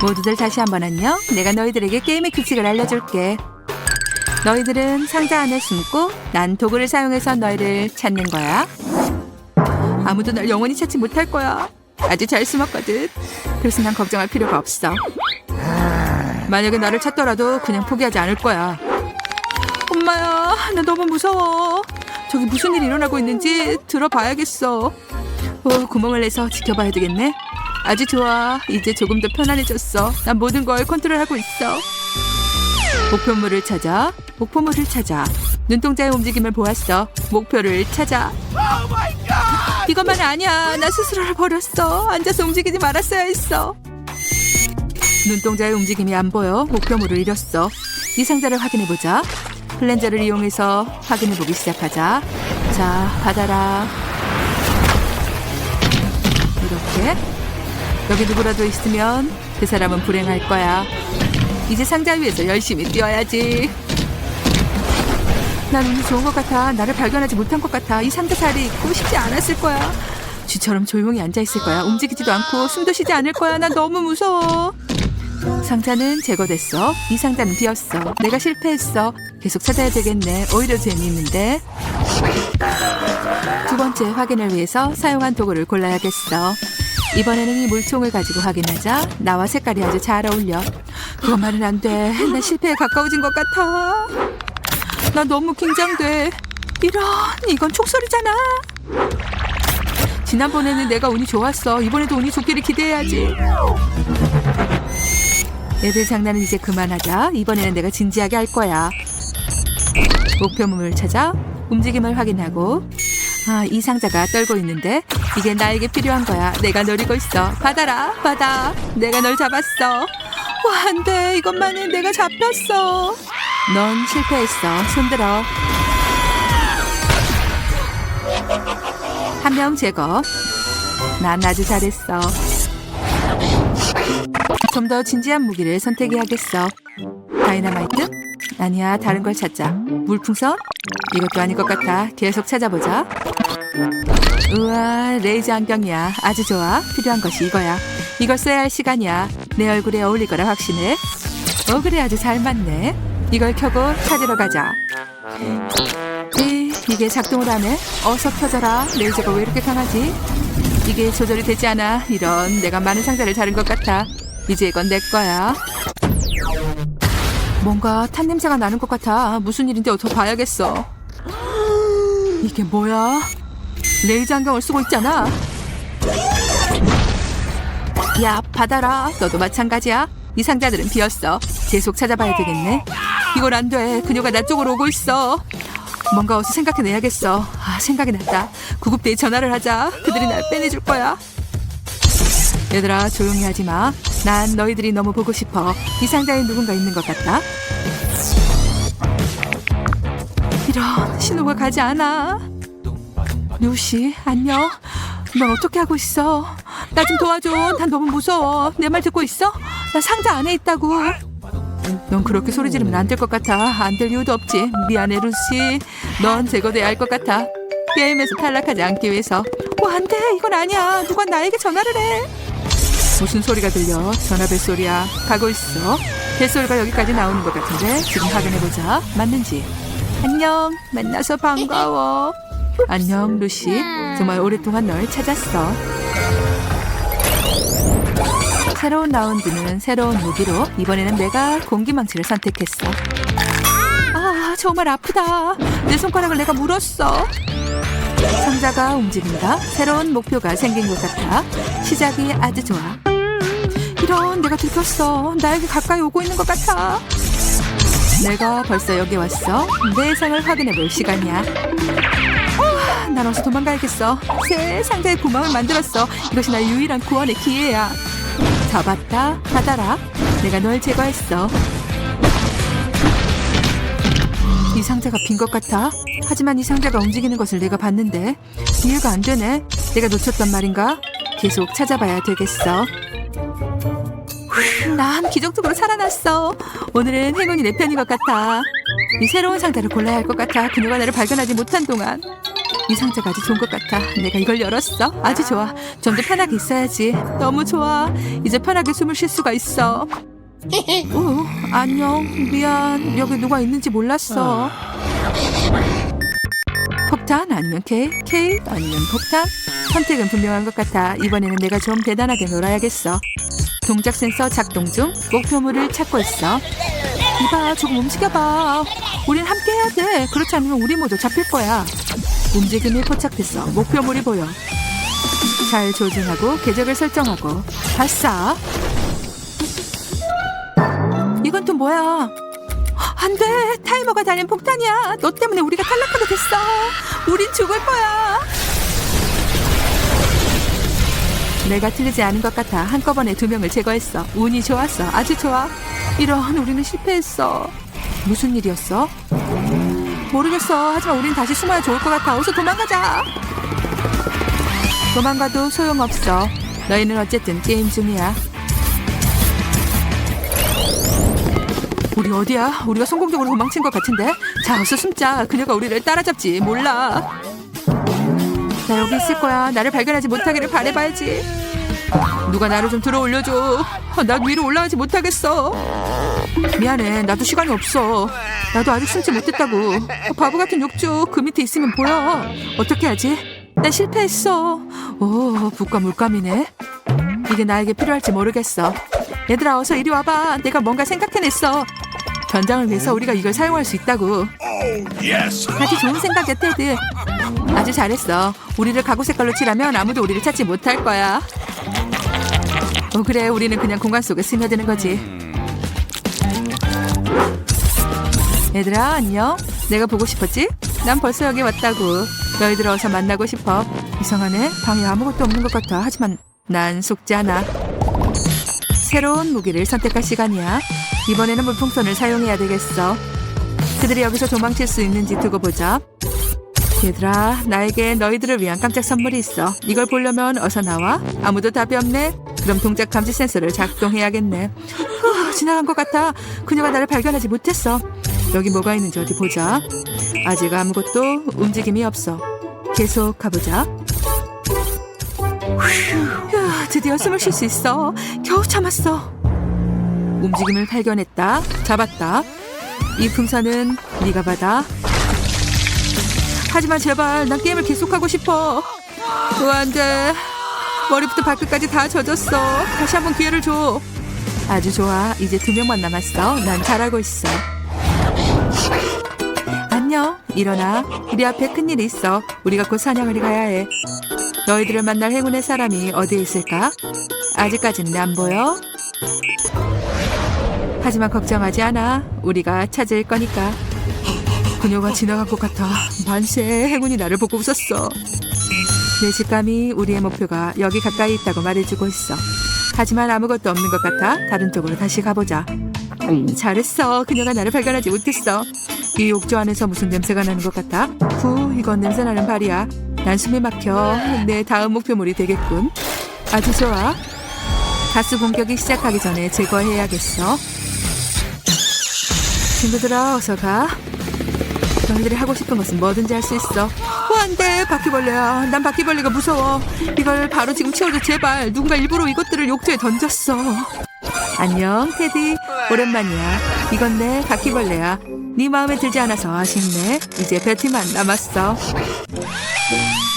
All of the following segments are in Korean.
모두들 다시 한번 안녕. 내가 너희들에게 게임의 규칙을 알려줄게. 너희들은 상자 안에 숨고 난 도구를 사용해서 너희를 찾는 거야. 아무도 날 영원히 찾지 못할 거야. 아주 잘 숨었거든. 그래서 난 걱정할 필요가 없어. 만약에 나를 찾더라도 그냥 포기하지 않을 거야. 엄마야, 나 너무 무서워. 저기 무슨 일이 일어나고 있는지 들어봐야겠어. 어, 구멍을 내서 지켜봐야 되겠네. 아주 좋아. 이제 조금 더 편안해졌어. 난 모든 걸 컨트롤하고 있어. 목표물을 찾아. 목표물을 찾아. 눈동자의 움직임을 보았어. 목표를 찾아. 이것만 아니야. 나 스스로를 버렸어. 앉아서 움직이지 말았어야 했어. 눈동자의 움직임이 안 보여. 목표물을 잃었어. 이 상자를 확인해 보자. 플랜저를 이용해서 확인해 보기 시작하자. 자, 받아라. 이렇게 여기 누구라도 있으면 그 사람은 불행할 거야. 이제 상자 위에서 열심히 뛰어야지. 난 운이 좋은 것 같아. 나를 발견하지 못한 것 같아. 이 상자 자리에 있고 싶지 않았을 거야. 쥐처럼 조용히 앉아 있을 거야. 움직이지도 않고 숨도 쉬지 않을 거야. 난 너무 무서워. 상자는 제거됐어. 이 상자는 비었어. 내가 실패했어. 계속 찾아야 되겠네. 오히려 재미있는데. 두 번째 확인을 위해서 사용한 도구를 골라야겠어. 이번에는 이 물총을 가지고 확인하자. 나와 색깔이 아주 잘 어울려. 그것만은 안 돼. 나 실패에 가까워진 것 같아. 나 너무 긴장돼. 이런, 이건 촉소리잖아. 지난번에는 내가 운이 좋았어. 이번에도 운이 좋기를 기대해야지. 애들 장난은 이제 그만하자. 이번에는 내가 진지하게 할 거야. 목표물을 찾아 움직임을 확인하고 아, 이 상자가 떨고 있는데 이게 나에게 필요한 거야. 내가 노리고 있어. 받아라, 받아. 내가 널 잡았어. 와, 안 돼. 이것만은 내가 잡혔어. 넌 실패했어. 손들어. 한 명 제거. 난 아주 잘했어. 좀 더 진지한 무기를 선택해야겠어. 다이너마이트? 아니야, 다른 걸 찾자. 물풍선? 이것도 아닐 것 같아. 계속 찾아보자. 우와, 레이저 안경이야. 아주 좋아. 필요한 것이 이거야. 이걸 써야 할 시간이야. 내 얼굴에 어울릴 거라 확신해. 어, 그래. 아주 잘 맞네. 이걸 켜고 찾으러 가자. 이, 이게 작동을 하네. 어서 켜져라. 레이저가 왜 이렇게 강하지? 이게 조절이 되지 않아. 이런, 내가 많은 상자를 자른 것 같아. 이제 이건 내 거야. 뭔가 탄 냄새가 나는 것 같아. 무슨 일인지 어서 봐야겠어. 이게 뭐야? 레이저 안경을 쓰고 있잖아. 야, 받아라. 너도 마찬가지야. 이 상자들은 비었어. 계속 찾아봐야 되겠네. 이건 안 돼. 그녀가 나 쪽으로 오고 있어. 뭔가 어서 생각해내야겠어. 아, 생각이 났다. 구급대에 전화를 하자. 그들이 날 빼내줄 거야. 얘들아, 조용히 하지 마. 난 너희들이 너무 보고 싶어. 이 상자에 누군가 있는 것 같다. 이런 신호가 가지 않아. 루시, 안녕. 넌 어떻게 하고 있어? 나 좀 도와줘. 난 너무 무서워. 내 말 듣고 있어? 나 상자 안에 있다고. 넌 그렇게 소리 지르면 안 될 것 같아. 안 될 이유도 없지. 미안해, 루시. 넌 제거돼야 할 것 같아. 게임에서 탈락하지 않기 위해서. 와, 안 돼. 이건 아니야. 누가 나에게 전화를 해. 무슨 소리가 들려? 전화 벨 소리야. 가고 있어. 벨소리가 여기까지 나오는 것 같은데 지금 확인해보자. 맞는지. 안녕. 만나서 반가워. 안녕, 루시. 정말 오랫동안 널 찾았어. 새로운 라운드는 새로운 무기로 이번에는 내가 공기망치를 선택했어. 아, 정말 아프다. 내 손가락을 내가 물었어. 상자가 움직인다. 새로운 목표가 생긴 것 같아. 시작이 아주 좋아. 이런 내가 들켰어. 나에게 가까이 오고 있는 것 같아. 내가 벌써 여기 왔어. 내 상을 확인해 볼 시간이야. 아, 난 어서 도망가야겠어. 새 상자에 구멍을 만들었어. 이것이 나의 유일한 구원의 기회야. 잡았다. 받아라. 내가 널 제거했어. 이 상자가 빈 것 같아. 하지만 이 상자가 움직이는 것을 내가 봤는데 이해가 안 되네. 내가 놓쳤단 말인가? 계속 찾아봐야 되겠어. 후, 난 기적적으로 살아났어. 오늘은 행운이 내 편인 것 같아. 이 새로운 상자를 골라야 할 것 같아. 그녀가 나를 발견하지 못한 동안. 이 아주 좋은 것 같아. 내가 이걸 열었어. 아주 좋아. 좀 더 편하게 있어야지. 너무 좋아. 이제 편하게 숨을 쉴 수가 있어. 어, 안녕. 미안. 여기 누가 있는지 몰랐어. 폭탄 아니면 케이크, 케이크 아니면 폭탄. 선택은 분명한 것 같아. 이번에는 내가 좀 대단하게 놀아야겠어. 동작 센서 작동 중 목표물을 찾고 있어. 이봐, 조금 움직여봐. 우린 함께 해야 돼. 그렇지 않으면 우리 모두 잡힐 거야. 움직임이 포착됐어. 목표물이 보여. 잘 조준하고 궤적을 설정하고 발사. 이건 또 뭐야? 안 돼! 타이머가 달린 폭탄이야! 너 때문에 우리가 탈락하게 됐어! 우린 죽을 거야! 내가 틀리지 않은 것 같아 한꺼번에 두 명을 제거했어. 운이 좋았어. 아주 좋아. 이런 우리는 실패했어. 무슨 일이었어? 모르겠어. 하지만 우린 다시 숨어야 좋을 것 같아. 어서 도망가자. 도망가도 소용없어. 너희는 어쨌든 게임 중이야. 우리 어디야? 우리가 성공적으로 도망친 것 같은데? 자, 어서 숨자. 그녀가 우리를 따라잡지. 몰라. 나 여기 있을 거야. 나를 발견하지 못하기를 바래봐야지. 누가 나를 좀 들어 올려줘. 아, 나 위로 올라가지 못하겠어. 미안해. 나도 시간이 없어. 나도 아직 숨지 못했다고. 아, 바보 같은 욕조 그 밑에 있으면 보여. 어떻게 하지? 난 실패했어. 오, 북과 물감이네. 이게 나에게 필요할지 모르겠어. 얘들아, 어서 이리 와봐. 내가 뭔가 생각해냈어. 전장을 위해서 우리가 이걸 사용할 수 있다고. 아주 좋은 생각이야, 테드. 아주 잘했어. 우리를 가구 색깔로 칠하면 아무도 우리를 찾지 못할 거야. 어, 그래. 우리는 그냥 공간 속에 스며드는 거지. 얘들아, 안녕. 내가 보고 싶었지? 난 벌써 여기 왔다고. 너희들 어서 만나고 싶어. 이상하네. 방에 아무것도 없는 것 같아. 하지만 난 속지 않아. 새로운 무기를 선택할 시간이야. 이번에는 물풍선을 사용해야 되겠어. 그들이 여기서 도망칠 수 있는지 두고 보자. 얘들아, 나에게 너희들을 위한 깜짝 선물이 있어. 이걸 보려면 어서 나와. 아무도 답이 없네. 그럼 동작 감지 센서를 작동해야겠네. 후, 지나간 것 같아. 그녀가 나를 발견하지 못했어. 여기 뭐가 있는지 어디 보자. 아직 아무것도 움직임이 없어. 계속 가보자. 휴, 드디어 숨을 쉴 수 있어. 겨우 참았어. 움직임을 발견했다. 잡았다. 이 풍선은 네가 받아. 하지만 제발 난 게임을 계속하고 싶어. 어, 안 돼. 머리부터 발끝까지 다 젖었어. 다시 한번 기회를 줘. 아주 좋아. 이제 두 명만 남았어. 난 잘하고 있어. 안녕. 일어나. 우리 앞에 큰일이 있어. 우리가 곧 사냥을 가야 해. 너희들을 만날 행운의 사람이 어디에 있을까? 아직까지는 안 보여. 하지만 걱정하지 않아. 우리가 찾을 거니까. 그녀가 지나간 것 같아. 만세, 행운이 나를 보고 웃었어. 내 직감이 우리의 목표가 여기 가까이 있다고 말해주고 있어. 하지만 아무것도 없는 것 같아. 다른 쪽으로 다시 가보자. 잘했어. 그녀가 나를 발견하지 못했어. 이 욕조 안에서 무슨 냄새가 나는 것 같아? 후, 이건 냄새 나는 발이야. 난 숨이 막혀. 내 다음 목표물이 되겠군. 아주 좋아. 가스 공격이 시작하기 전에 제거해야겠어. 친구들아, 어서 가. 너희들이 하고 싶은 것은 뭐든지 할 수 있어. 어, 안 돼. 바퀴벌레야. 난 바퀴벌레가 무서워. 이걸 바로 지금 치워줘, 제발. 누군가 일부러 이것들을 욕조에 던졌어. 안녕, 테디. 오랜만이야. 이건 내 바퀴벌레야. 네 마음에 들지 않아서 아쉽네. 이제 베티만 남았어.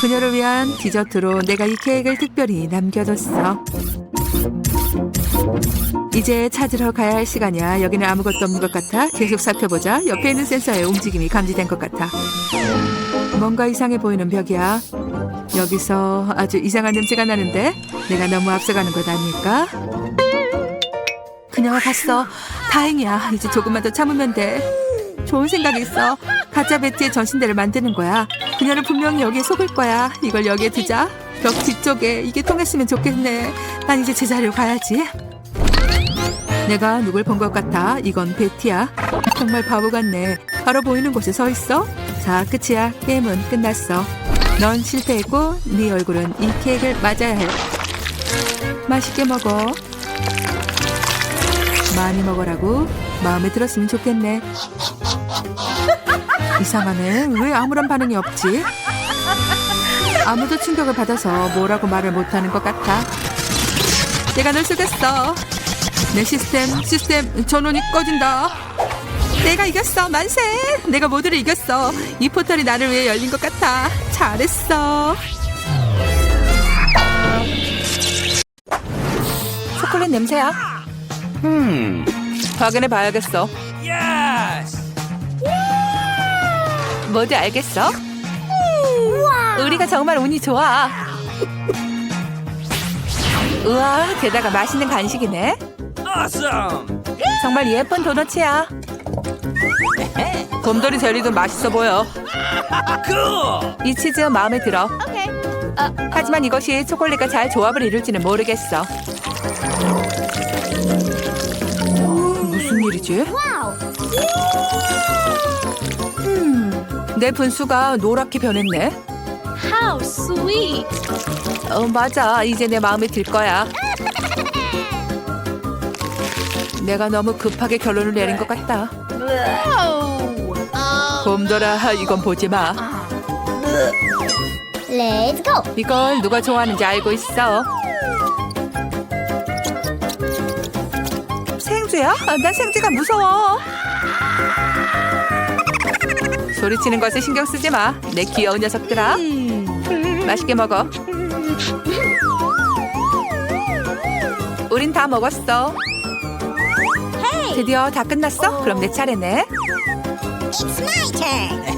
그녀를 위한 디저트로 내가 이 케이크를 특별히 남겨뒀어. 이제 찾으러 가야 할 시간이야. 여기는 아무것도 없는 것 같아. 계속 살펴보자. 옆에 있는 센서에 움직임이 감지된 것 같아. 뭔가 이상해 보이는 벽이야. 여기서 아주 이상한 냄새가 나는데 내가 너무 앞서가는 것 아닐까? 그녀가 갔어. 다행이야. 이제 조금만 더 참으면 돼. 좋은 생각이 있어. 가짜 베티의 전신대를 만드는 거야. 그녀를 분명히 여기에 속을 거야. 이걸 여기에 두자. 벽 뒤쪽에 이게 통했으면 좋겠네. 난 이제 제자리로 가야지. 내가 누굴 본 것 같아. 이건 베티야. 정말 바보 같네. 바로 보이는 곳에 서 있어. 자, 끝이야. 게임은 끝났어. 넌 실패했고 네 얼굴은 이 케이크를 맞아야 해. 맛있게 먹어. 많이 먹으라고. 마음에 들었으면 좋겠네. 이상하네. 왜 아무런 반응이 없지? 아무도 충격을 받아서 뭐라고 말을 못하는 것 같아. 내가 널 속였어. 내 시스템, 시스템 전원이 꺼진다. 내가 이겼어, 만세! 내가 모두를 이겼어. 이 포털이 나를 위해 열린 것 같아. 잘했어. 초콜릿 냄새야. 음, 확인해 봐야겠어. 뭐지 알겠어? 우리가 정말 운이 좋아. 우와, 게다가 맛있는 간식이네. 정말 예쁜 도넛이야. 곰돌이 젤리도 맛있어 보여. 이 치즈 마음에 들어. 하지만 이것이 초콜릿과 잘 조합을 이룰지는 모르겠어. 무슨 일이지? 음, 내 분수가 노랗게 변했네. How sweet! 어, 맞아. 이제 내 마음에 들 거야. 내가 너무 급하게 결론을 내린 것 같다. 곰돌아, 이건 보지 마. Let's go! 이걸 누가 좋아하는지 알고 있어. 생쥐야? 아, 난 생쥐가 무서워. 소리치는 것에 신경 쓰지 마. 내 귀여운 녀석들아. 맛있게 먹어. 우린 다 먹었어. 드디어 다 끝났어? 그럼 내 차례네. It's my turn!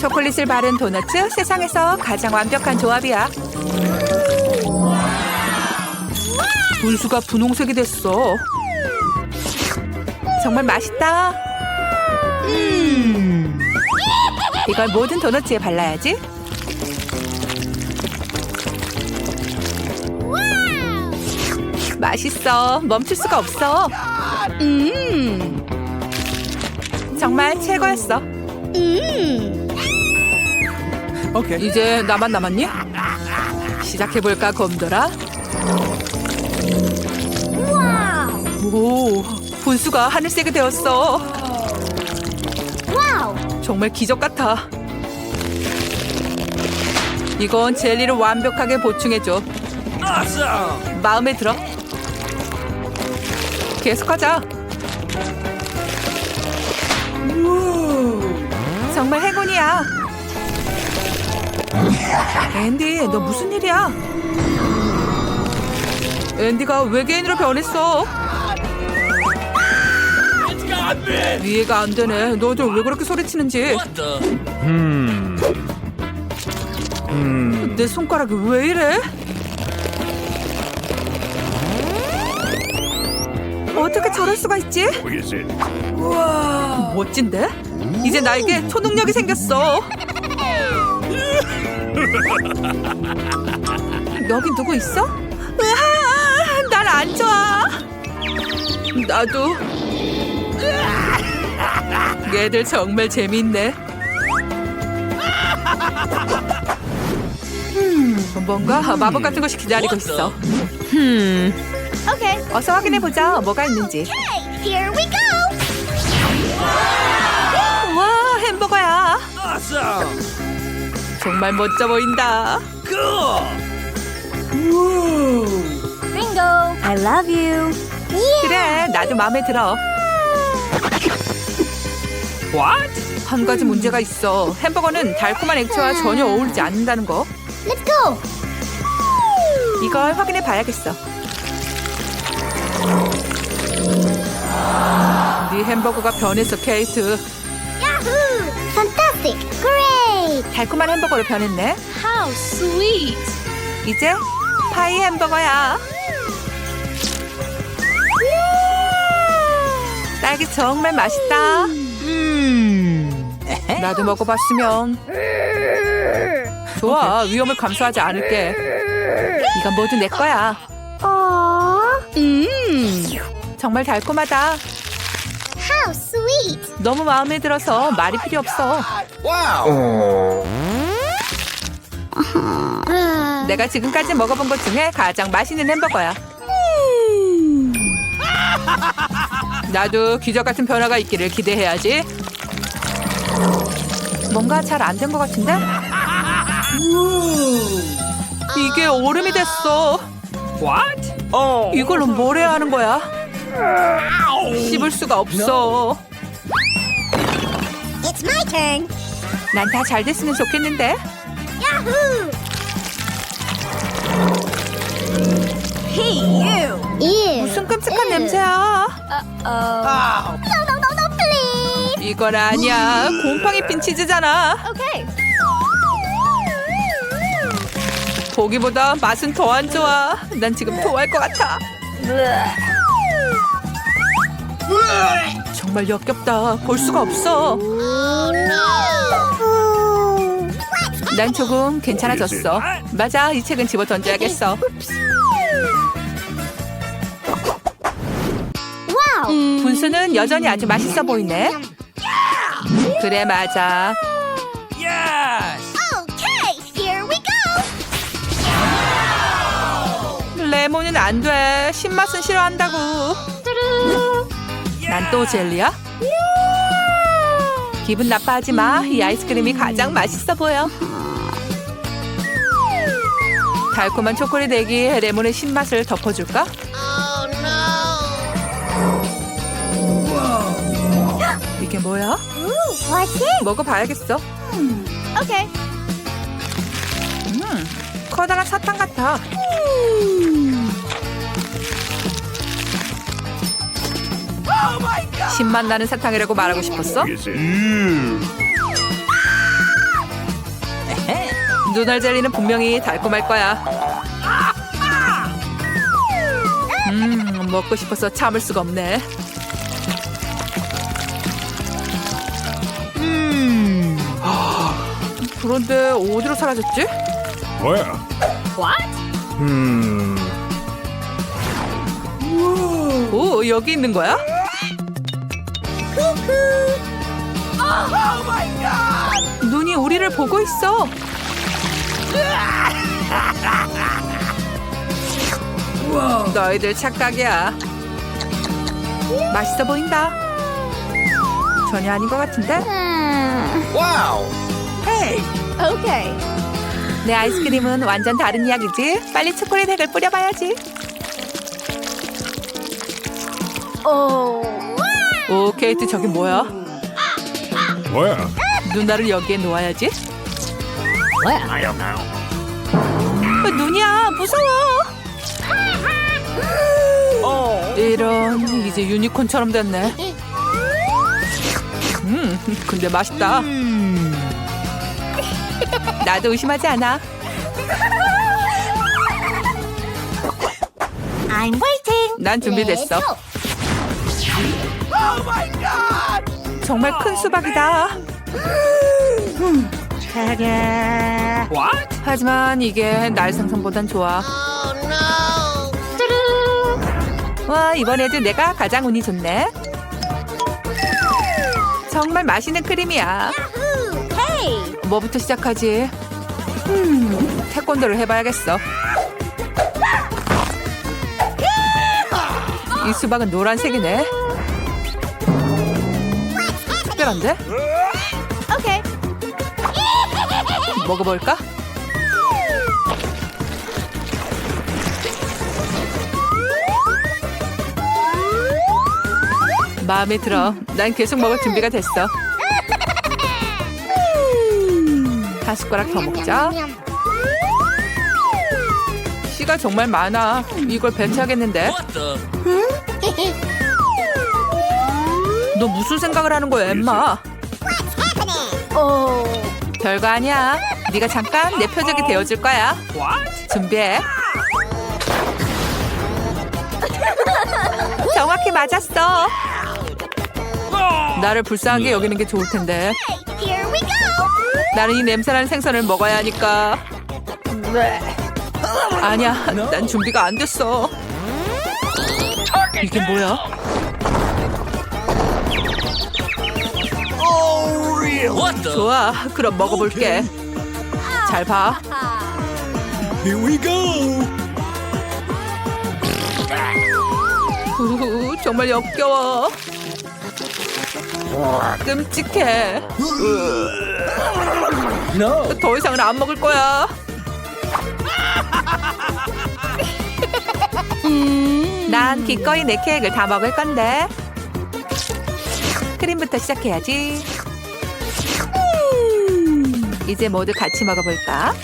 초콜릿을 바른 도넛 세상에서 가장 완벽한 조합이야. 분수가 분홍색이 됐어. 정말 맛있다. 음. 이걸 모든 도넛에 발라야지. 맛있어. 멈출 수가 없어. 음. 정말 최고였어. Okay. 이제 나만 남았니? 시작해볼까, 곰돌아? 오, 분수가 하늘색이 되었어. 정말 기적 같아. 이건 젤리를 완벽하게 보충해줘. Awesome! 마음에 들어. 계속하자. 정말 행운이야. 앤디, 너 무슨 일이야? 앤디가 외계인으로 변했어. Me! 이해가 안 되네. 너들 왜 그렇게 소리치는지. What the? 내 손가락이 왜 이래? 어떻게 저럴 수가 있지? 우와, 멋진데? 이제 나에게 초능력이 생겼어. 여기 누구 있어? 으아, 날 안 좋아. 나도. 얘들 정말 재밌네. 음, 뭔가 마법 같은 것이 기다리고 있어. 음, Okay, 어서 확인해 보자. 뭐가 있는지. here we go! 와, 햄버거야. Awesome! 정말 멋져 보인다. Cool! Ringo! I love you! 그래, 나도 마음에 들어. What? 한 가지 문제가 있어. 햄버거는 달콤한 액체와 전혀 어울리지 않는다는 거. Let's go! 이걸 확인해 봐야겠어. 네 햄버거가 변했어, 케이트. Yahoo! Fantastic! Great! 달콤한 햄버거로 변했네. How sweet! 이제 파이 햄버거야. 딸기 정말 맛있다. 음. 나도 먹어봤으면. 좋아, 위험을 감수하지 않을게. 이건 모두 내 거야. Aww! 음, 정말 달콤하다. How sweet! 너무 마음에 들어서 말이 필요 없어. 내가 지금까지 먹어본 것 중에 가장 맛있는 햄버거야. 나도 기적 같은 변화가 있기를 기대해야지. 뭔가 잘 안 된 것 같은데? 이게 얼음이 됐어. What? Oh. 이걸로 뭘 해야 하는 거야? 씹을 수가 없어. It's my turn. 난 다 잘 됐으면 좋겠는데. Yahoo! Hey, you! Ew. 무슨 끔찍한 Ew. 냄새야. No, no, no, no, please! 이건 아니야. 곰팡이 핀 치즈잖아. Okay. 보기보다 맛은 더 안 좋아. 난 지금 토할 것 같아. 정말 역겹다. 볼 수가 없어. No! 난 조금 괜찮아졌어. 맞아, 이 책은 집어 던져야겠어. 여전히 아주 맛있어 보이네. 그래, 맞아. 레몬은 안 돼. 신맛은 싫어한다고. 난 또 젤리야? 기분 나빠하지 마. 이 아이스크림이 가장 맛있어 보여. 달콤한 초콜릿 액이 레몬의 신맛을 덮어줄까? 이게 뭐야? Ooh, what's it? 먹어봐야겠어. Okay. 음, 커다란 사탕 같아. 신맛 나는 사탕이라고 말하고 싶었어? 눈알 젤리는 분명히 달콤할 거야. 음, 먹고 싶어서 참을 수가 없네. 그런데 어디로 사라졌지? Where? Hmm. 오, 여기 있는 거야? 눈이 우리를 보고 있어. 너희들 착각이야. 맛있어 보인다. 전혀 아닌 것 같은데? Okay. 내 아이스크림은 완전 다른 이야기지. 빨리 초콜릿 액을 뿌려봐야지. Oh. 오, 케이트 저기 뭐야? Where? 누나를 여기에 놓아야지. 어, 눈이야, 무서워. Oh. 이런 이제 유니콘처럼 됐네. 음, 근데 맛있다. 나도 의심하지 않아. I'm waiting. 난 준비됐어. 정말 큰 수박이다. What? 하지만 이게 날 생선보단 좋아. Oh no! 와 이번에도 내가 가장 운이 좋네. 정말 맛있는 크림이야. 뭐부터 시작하지? 음, 태권도를 해봐야겠어. 이 수박은 노란색이네. 특별한데? Okay. 먹어볼까? 마음에 들어. 난 계속 먹을 준비가 됐어. 한 숟가락 더 먹자. 씨가 정말 많아. 이걸 배치하겠는데? The? 너 무슨 생각을 하는 거야, 엠마? Oh. 별거 아니야. 네가 잠깐 내 표적이 되어줄 거야. 준비해. 정확히 맞았어. Oh. 나를 불쌍하게 여기는 게 좋을 텐데. 나는 이 냄새나는 생선을 먹어야 하니까. 아니야, 난 준비가 안 됐어. 이게 뭐야? 좋아, 그럼 먹어볼게. 잘 봐. Here we go. 우후, 정말 역겨워. 끔찍해. No. 더 이상은 안 먹을 거야. 난 기꺼이 내 케이크를 다 먹을 건데. 크림부터 시작해야지. 이제 모두 같이 먹어볼까?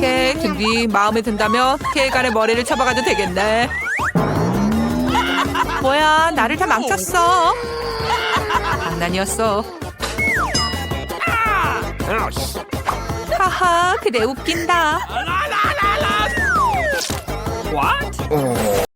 케이크 준비 마음에 든다면 케이크 안에 머리를 쳐박아도 되겠네. 뭐야, 나를 다 망쳤어. 장난이었어. 하하, 그래 웃긴다.